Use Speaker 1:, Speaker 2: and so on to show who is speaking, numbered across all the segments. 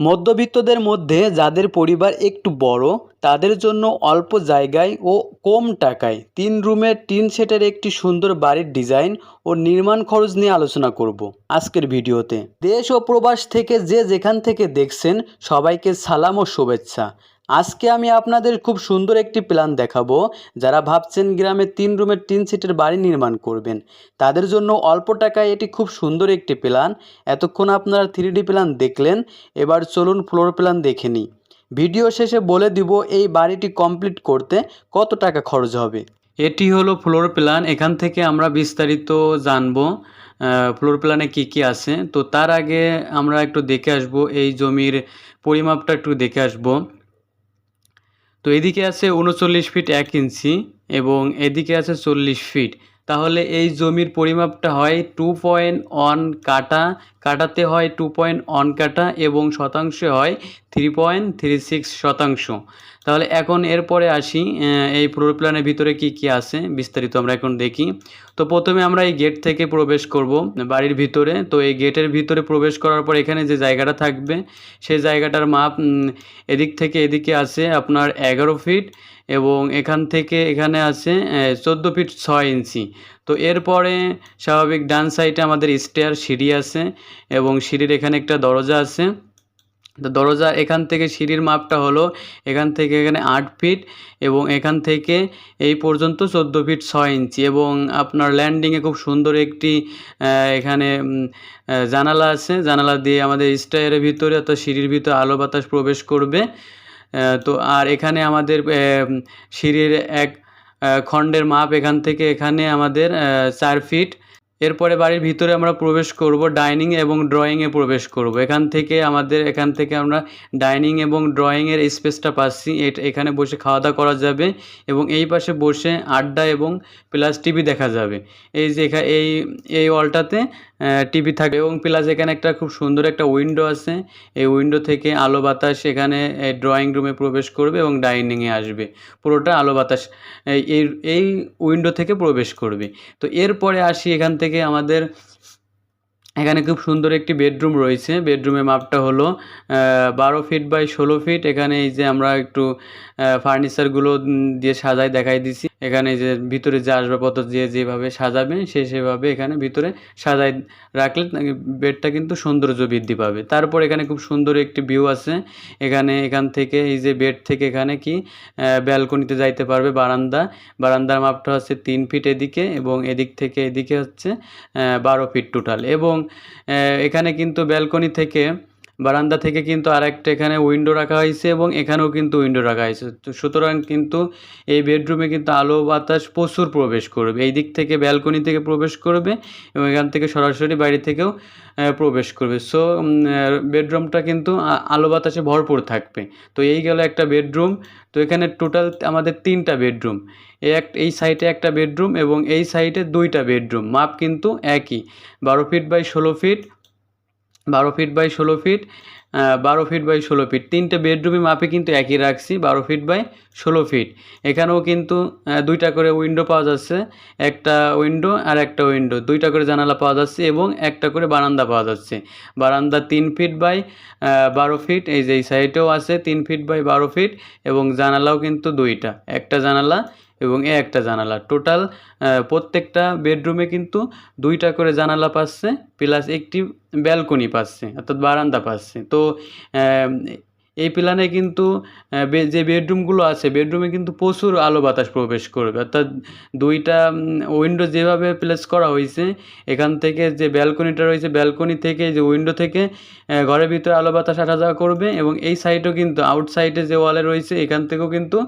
Speaker 1: মধ্যবিত্তদের মধ্যে যাদের পরিবার একটু বড়, তাদের জন্য অল্প জায়গায় ও কম টাকায় তিন রুমের টিন সেটের একটি সুন্দর বাড়ির ডিজাইন ও নির্মাণ খরচ নিয়ে আলোচনা করব আজকের ভিডিওতে। দেশ ও প্রবাস থেকে যে যেখান থেকে দেখছেন, সবাইকে সালাম ও শুভেচ্ছা। আজকে আমি আপনাদের খুব সুন্দর একটি প্ল্যান দেখাবো। যারা ভাবছেন গ্রামে তিন রুমের তিন সিটের বাড়ি নির্মাণ করবেন, তাদের জন্য অল্প টাকায় এটি খুব সুন্দর একটি প্ল্যান এতক্ষণ আপনারা থ্রি প্ল্যান দেখলেন, এবার চলুন ফ্লোর প্ল্যান দেখে নিই। ভিডিও শেষে বলে দিব এই বাড়িটি কমপ্লিট করতে কত টাকা খরচ হবে। এটি হলো ফ্লোর প্ল্যান এখান থেকে আমরা বিস্তারিত জানব ফ্লোর প্ল্যানে কি কি আছে। তো তার আগে আমরা একটু দেখে আসব, এই জমির পরিমাপটা একটু দেখে আসব। তো এদিকে আছে উনচল্লিশ ফিট এক ইঞ্চি এবং এদিকে আছে চল্লিশ ফিট। তাহলে এই জমির পরিমাপটা হয় টু পয়েন্ট ওয়ান কাটা, কাটাতে হয় টু পয়েন্ট ওয়ান কাটা এবং শতাংশে হয় থ্রি পয়েন্ট থ্রি সিক্স শতাংশ। তাহলে এখন এরপরে আসি এই ফ্লোর প্ল্যানের ভিতরে কি কি আছে, বিস্তারিত আমরা এখন দেখি। তো প্রথমে আমরা এই গেট থেকে প্রবেশ করব বাড়ির ভিতরে। তো এই গেটের ভিতরে প্রবেশ করার পর এখানে যে জায়গাটা থাকবে, সেই জায়গাটার মাপ এদিক থেকে এদিকে আছে আপনার এগারো ফিট এবং এখান থেকে এখানে আছে চোদ্দ ফিট ছয় ইঞ্চি। তো এরপরে স্বাভাবিক ডান সাইডে আমাদের স্টেয়ার সিঁড়ি আছে এবং সিঁড়ির এখানে একটা দরজা আছে। তো দরজা এখান থেকে সিঁড়ির মাপটা হলো এখান থেকে এখানে আট ফিট এবং এখান থেকে এই পর্যন্ত চোদ্দ ফিট ছয় ইঞ্চি এবং আপনার ল্যান্ডিংয়ে খুব সুন্দর একটি এখানে জানালা আছে। জানালা দিয়ে আমাদের স্টায়ারের ভিতরে অর্থাৎ সিঁড়ির ভিতরে আলো বাতাস প্রবেশ করবে। তো আর এখানে আমাদের সিঁড়ির এক খণ্ডের মাপ এখান থেকে এখানে আমাদের চার ফিট এরপরে বাড়ির ভিতরে আমরা প্রবেশ করব, ডাইনিং এবং ড্রয়িংয়ে প্রবেশ করব। এখান থেকে আমাদের, এখান থেকে আমরা ডাইনিং এবং ড্রয়িংয়ের স্পেসটা পাচ্ছি। এখানে বসে খাওয়া দাওয়া করা যাবে এবং এই পাশে বসে আড্ডা এবং প্লাস টিভি দেখা যাবে। এই যে এই এই ওয়ালটাতে টিভি থাকবে এবং প্লাস এখানে একটা খুব সুন্দর একটা উইন্ডো আছে। এই উইন্ডো থেকে আলো বাতাস এখানে ড্রয়িং রুমে প্রবেশ করবে এবং ডাইনিংয়ে আসবে। পুরোটা আলো বাতাস এই- এই উইন্ডো থেকে প্রবেশ করবে। তো এরপরে আসি এখান থেকে আমাদের, এখানে খুব সুন্দর একটি বেডরুম রয়েছে। বেডরুমের মাপটা হলো বারো ফিট বাই ষোলো ফিট এখানে এই যে আমরা একটু ফার্নিচারগুলো দিয়ে সাজাই দেখাই দিছি। এখানে যে ভিতরে যে আসবাবপত্র দিয়ে যেভাবে সাজাবে, সে সেভাবে এখানে ভিতরে সাজাই রাখলে বেডটা কিন্তু সৌন্দর্য বৃদ্ধি পাবে। তারপর এখানে খুব সুন্দর একটি ভিউ আছে। এখানে এখান থেকে এই যে বেড থেকে এখানে কি ব্যালকনিতে যাইতে পারবে বারান্দা। বারান্দার মাপটা হচ্ছে তিন ফিট এদিকে এবং এদিক থেকে এদিকে হচ্ছে বারো ফিট টোটাল এবং এখানে কিন্তু ব্যালকনি থেকে বারান্দা থেকে কিন্তু আরেকটা এখানে উইন্ডো রাখা হয়েছে এবং এখানেও কিন্তু উইন্ডো রাখা হয়েছে। তো সুতরাং কিন্তু এই বেডরুমে কিন্তু আলো বাতাস প্রচুর প্রবেশ করবে। এই দিক থেকে ব্যালকনি থেকে প্রবেশ করবে এবং এখান থেকে সরাসরি বাড়ি থেকেও প্রবেশ করবে। সো বেডরুমটা কিন্তু আলো বাতাসে ভরপুর থাকবে। তো এই গেল একটা বেডরুম তো এখানে টোটাল আমাদের তিনটা বেডরুম এক, এই সাইডে একটা বেডরুম এবং এই সাইডে দুইটা বেডরুম মাপ কিন্তু একই। বারো ফিট বাই ষোলো ফিট বারো ফিট বাই ষোলো ফিট বারো ফিট বাই ষোলো ফিট তিনটে বেডরুমই মাপে কিন্তু একই রাখছি, বারো ফিট বাই ষোলো ফিট এখানেও কিন্তু দুইটা করে উইন্ডো পাওয়া যাচ্ছে, একটা উইন্ডো আর একটা উইন্ডো দুইটা করে জানালা পাওয়া যাচ্ছে এবং একটা করে বারান্দা পাওয়া যাচ্ছে। বারান্দা তিন ফিট বাই বারো ফিট এই যে এই সাইডেও আছে, তিন ফিট বাই বারো ফিট এবং জানালাও কিন্তু দুইটা। একটা জানালা এবং এ একটা জানালা। টোটাল প্রত্যেকটা বেডরুমে কিন্তু দুইটা করে জানালা পাচ্ছে প্লাস একটি ব্যালকনি পাচ্ছে, অর্থাৎ বারান্দা পাচ্ছে। তো এই প্ল্যানে কিন্তু যে বেডরুমগুলো আছে, বেডরুমে কিন্তু প্রচুর আলো বাতাস প্রবেশ করবে। অর্থাৎ দুইটা উইন্ডো যেভাবে প্লেস করা হয়েছে এখান থেকে যে ব্যালকনিটা রয়েছে ব্যালকনি থেকে যে উইন্ডো থেকে ঘরের ভিতরে আলো বাতাস আসা যাওয়া করবে এবং এই সাইডও কিন্তু আউটসাইডে যে ওয়ালে রয়েছে, এখান থেকেও কিন্তু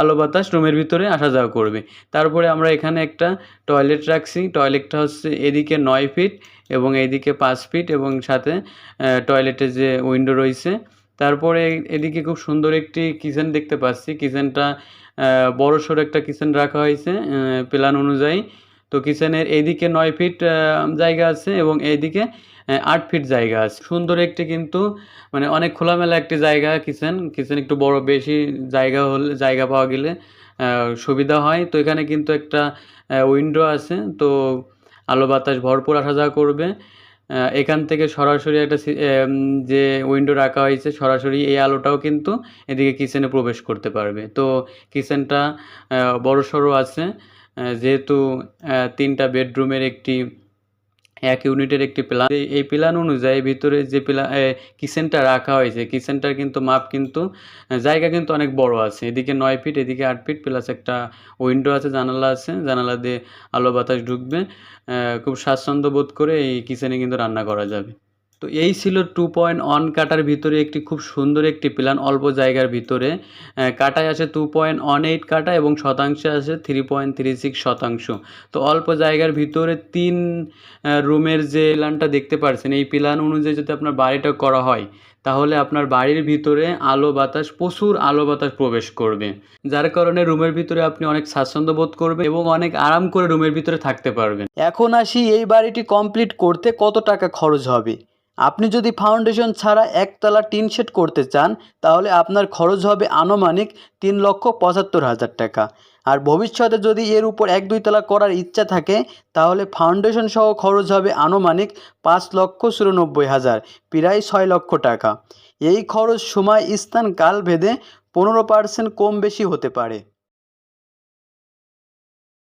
Speaker 1: আলো বাতাস রুমের ভিতরে আসা যাওয়া করবে। তারপরে আমরা এখানে একটা টয়লেট রাখছি। টয়লেটটা হচ্ছে এদিকে নয় ফিট এবং এইদিকে পাঁচ ফিট এবং সাথে টয়লেটের যে উইন্ডো রয়েছে তারপরে এদিকে খুব সুন্দর একটি কিচেন দেখতে পাচ্ছি। কিচেনটা বড় সড়ো একটা কিচেন রাখা হয়েছে প্ল্যান অনুযায়ী। তো কিচেনের এইদিকে নয় ফিট জায়গা আছে এবং এইদিকে আট ফিট জায়গা আছে। সুন্দর একটি কিন্তু মানে অনেক খোলামেলা একটি জায়গা কিচেন কিচেন একটু বড়, বেশি জায়গা হলে, জায়গা পাওয়া গেলে সুবিধা হয়। তো এখানে কিন্তু একটা উইন্ডো আছে। তো আলো বাতাস ভরপুর আসা যাওয়া করবে। এখান থেকে সরাসরি একটা যে উইন্ডো রাখা হয়েছে, সরাসরি এই আলোটাও কিন্তু এদিকে কিচেনে প্রবেশ করতে পারবে। তো কিচেনটা বড় সড়ো আছে। যেহেতু তিনটা বেডরুমের একটি এক ইউনিটের একটি প্ল্যান এই প্ল্যান অনুযায়ী ভিতরে যে প্ল্যান কিচেনটা রাখা হয়েছে কিচেনটার কিন্তু মাপ কিন্তু জায়গা কিন্তু অনেক বড় আছে। এদিকে নয় ফিট এদিকে আট ফিট প্লাস একটা উইন্ডো আছে, জানালা আছে। জানালা দিয়ে আলো বাতাস ঢুকবে। খুব স্বাচ্ছন্দ্য বোধ করে এই কিচেনে কিন্তু রান্না করা যাবে। তো এই ছিল টু পয়েন্ট ওয়ান কাটার ভিতরে একটি খুব সুন্দর একটি প্ল্যান অল্প জায়গার ভিতরে। কাটায় আসে টু পয়েন্ট ওয়ান এইট কাটা এবং শতাংশে আসে থ্রি পয়েন্ট থ্রি সিক্স শতাংশ। তো অল্প জায়গার ভিতরে তিন রুমের যে প্ল্যানটা দেখতে পারছেন, এই প্ল্যান অনুযায়ী যদি আপনার বাড়িটা করা হয়, তাহলে আপনার বাড়ির ভিতরে আলো বাতাস, প্রচুর আলো বাতাস প্রবেশ করবে। যার কারণে রুমের ভিতরে আপনি অনেক স্বাচ্ছন্দ্য বোধ করবেন এবং অনেক আরাম করে রুমের ভিতরে থাকতে পারবেন। এখন আসি এই বাড়িটি কমপ্লিট করতে কত টাকা খরচ হবে? আপনি যদি ফাউন্ডেশন ছাড়া একতলা টিন শেড করতে চান, তাহলে আপনার খরচ হবে আনুমানিক তিন লক্ষ পঁচাত্তর হাজার টাকা। আর ভবিষ্যতে যদি এর উপর এক দুই তলা করার ইচ্ছা থাকে, তাহলে ফাউন্ডেশন সহ খরচ হবে আনুমানিক পাঁচ লক্ষ চুরানব্বই হাজার, প্রায় ছয় লক্ষ টাকা। এই খরচ সময় স্থান কাল ভেদে পনেরো পার্সেন্ট কম বেশি হতে পারে।